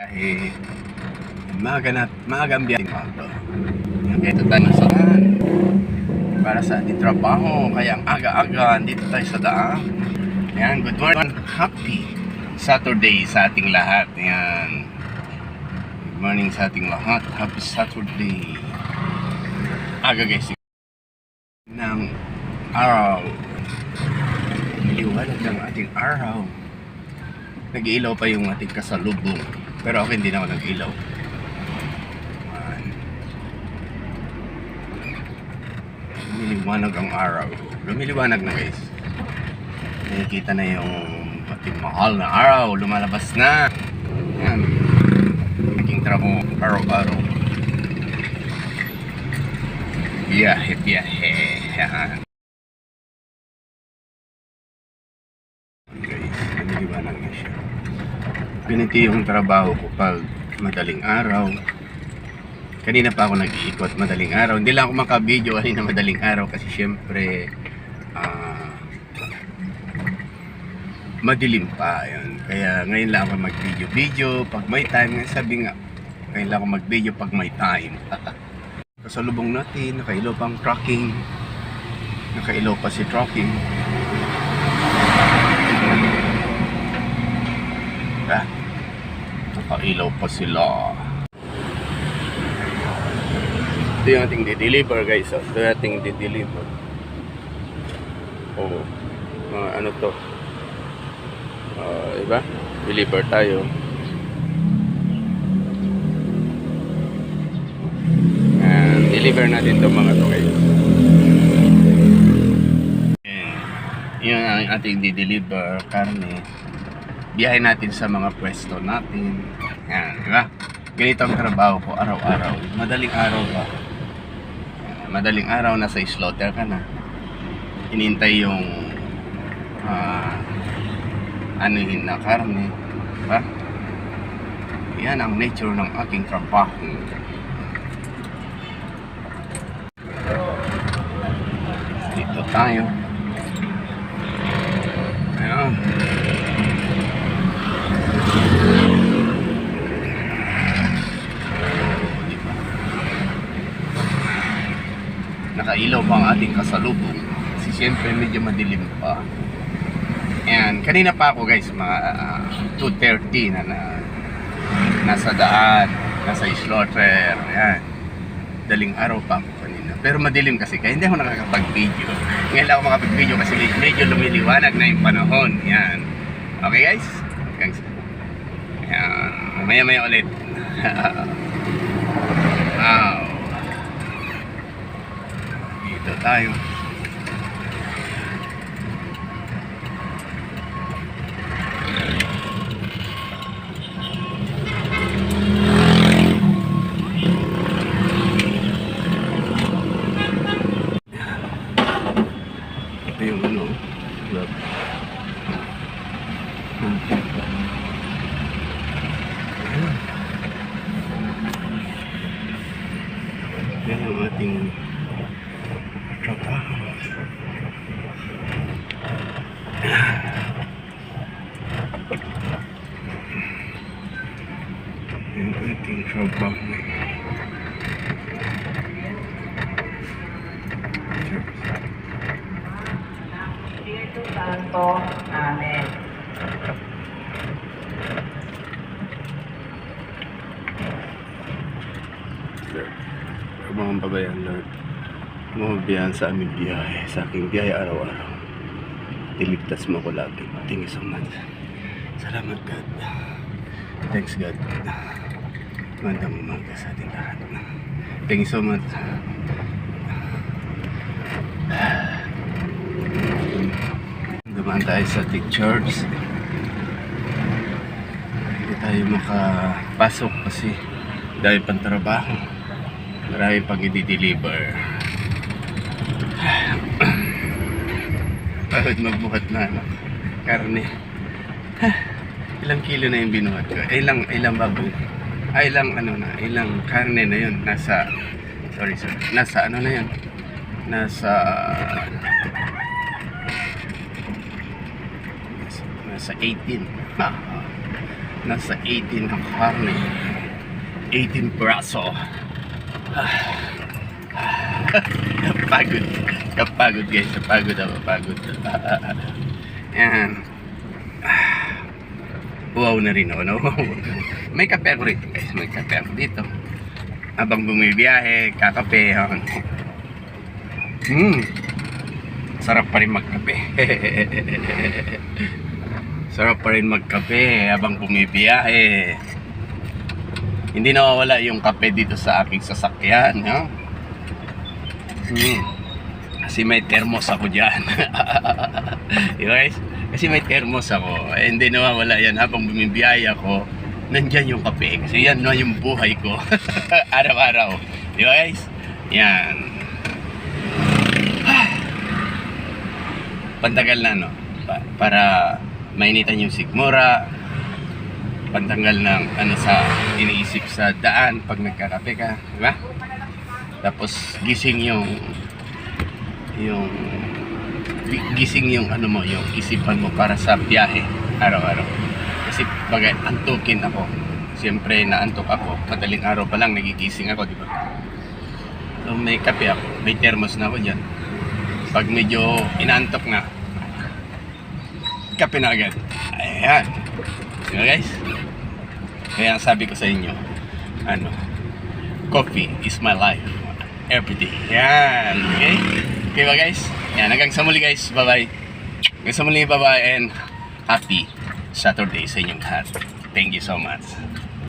Kahit maaga na, maaga ang biyahe mo ito. Ito tayo sa daan. Para sa ating trabaho. Kaya ang aga-aga, dito tayo sa daan. Yan, good morning. Happy Saturday sa ating lahat. Yan. Good morning sa ating lahat. Happy Saturday. Aga guys. Ng araw. Liwanag ng ating araw. Nag-iilaw pa yung ating kasalubong. Pero ako hindi na ako nag-ilaw. Lumiliwanag ang araw. Lumiliwanag na guys. Nakikita na yung ating mahal na araw. Lumalabas na. Yan. Naging trabaho araw-araw. Biyahe, biyahe. Yan. guys, lumiliwanag na siya. Ganito yung trabaho ko pag madaling araw. Kanina pa ako nag-iikot madaling araw. Hindi lang ako makabideo kanina madaling araw kasi syempre ah, madilim pa yun. Kaya ngayon lang ako mag-video-video pag may time. Nga Sabi nga, ngayon lang ako mag-video pag may time. Kasalubong natin, nakailaw pang trucking. Nakailaw pa si trucking. Ah, nakailaw pa sila. Ito yung ating di-deliver guys. Oh. Ito yung ating di-deliver. Oh, mga ano to. Ah, diba? Deliver tayo. And deliver natin to mga to guys. Yun ang ating di-deliver karne biyahe natin sa mga pwesto natin. Yan, di ba? Ganito ang trabaho ko araw-araw. Madaling araw ba? Madaling araw na sa slaughter ka na. Inintay yung ah anuhin na karne. Di ba? Yan ang nature ng aking trabaho. Dito tayo. Ayan. Nakailaw pa ang ating kasalubong kasi siyempre medyo madilim pa. And kanina pa ako guys mga ah, 2.30 na, na nasa daan nasa slaughter. Yan daling araw pa ako kanina. Pero madilim kasi kaya hindi ako nakakapag video ngayon lang ako makapag video kasi medyo lumiliwanag na yung panahon. Yan okay guys? Hanggang sa yan mamaya maya ulit wow dito tayo. Ito yung ano, lab. Yan yung ating Yung ating trabaho. Espiritu Santo. Amen. Lord, mga babayan, Lord. Mababayan sa aming biyahe, sa aking biyahe araw-araw. Iligtas mo ko lagi. Thank you so much. Salamat, God. Thanks, God. Magandang umaga sa ating lahat. Thank you so much. Dumaan tayo sa Tick Church. Hindi tayo makapasok kasi dahil pang trabaho. Marami pang i-deliver. Pagod magbuhat na ano, karne. ilang kilo na yung binuhat ko? Ilang, ilang baboy? Ay, ilang ano na, ilang karne na yun. Nasa, sorry, sorry. Nasa ano na yun? Nasa, nasa 18. Ah, Nasa 18 ang karne. 18 braso. Kapagod. Kapagod guys. Kapagod ako. Pagod. Yan. Wow na rin ako. May kape ako rito guys. May kape ako dito. Habang bumibiyahe, kakape. Yan. Hmm. Sarap pa rin magkape. Sarap pa rin magkape habang bumibiyahe. Hindi nawawala yung kape dito sa aking sasakyan. No? Hmm. Kasi may thermos ako dyan. Ba guys? Kasi may thermos ako. Eh, hindi nawawala yan habang bumibiyahe ako. Nandyan yung kape. Kasi yan no, yung buhay ko. Araw-araw. Ba guys? Yan. Pantagal na no. Pa- para mainitan yung sigmura. Pantanggal ng ano sa iniisip sa daan pag nagkakape ka, di ba? Tapos gising yung yung gi- gising yung ano mo, yung isipan mo para sa biyahe araw-araw. Kasi bagay antukin ako. Siyempre naantok ako. Madaling araw pa lang nagigising ako, di ba? So may kape ako, may thermos na ako dyan. Pag medyo inaantok na, kape na agad. Ayan. Diba guys? Kaya sabi ko sa inyo, ano, coffee is my life. Every day. Yan. Okay? Okay ba guys? Yan. Hanggang sa muli guys. Bye-bye. Hanggang sa muli. Bye-bye and happy Saturday sa inyong lahat. Thank you so much.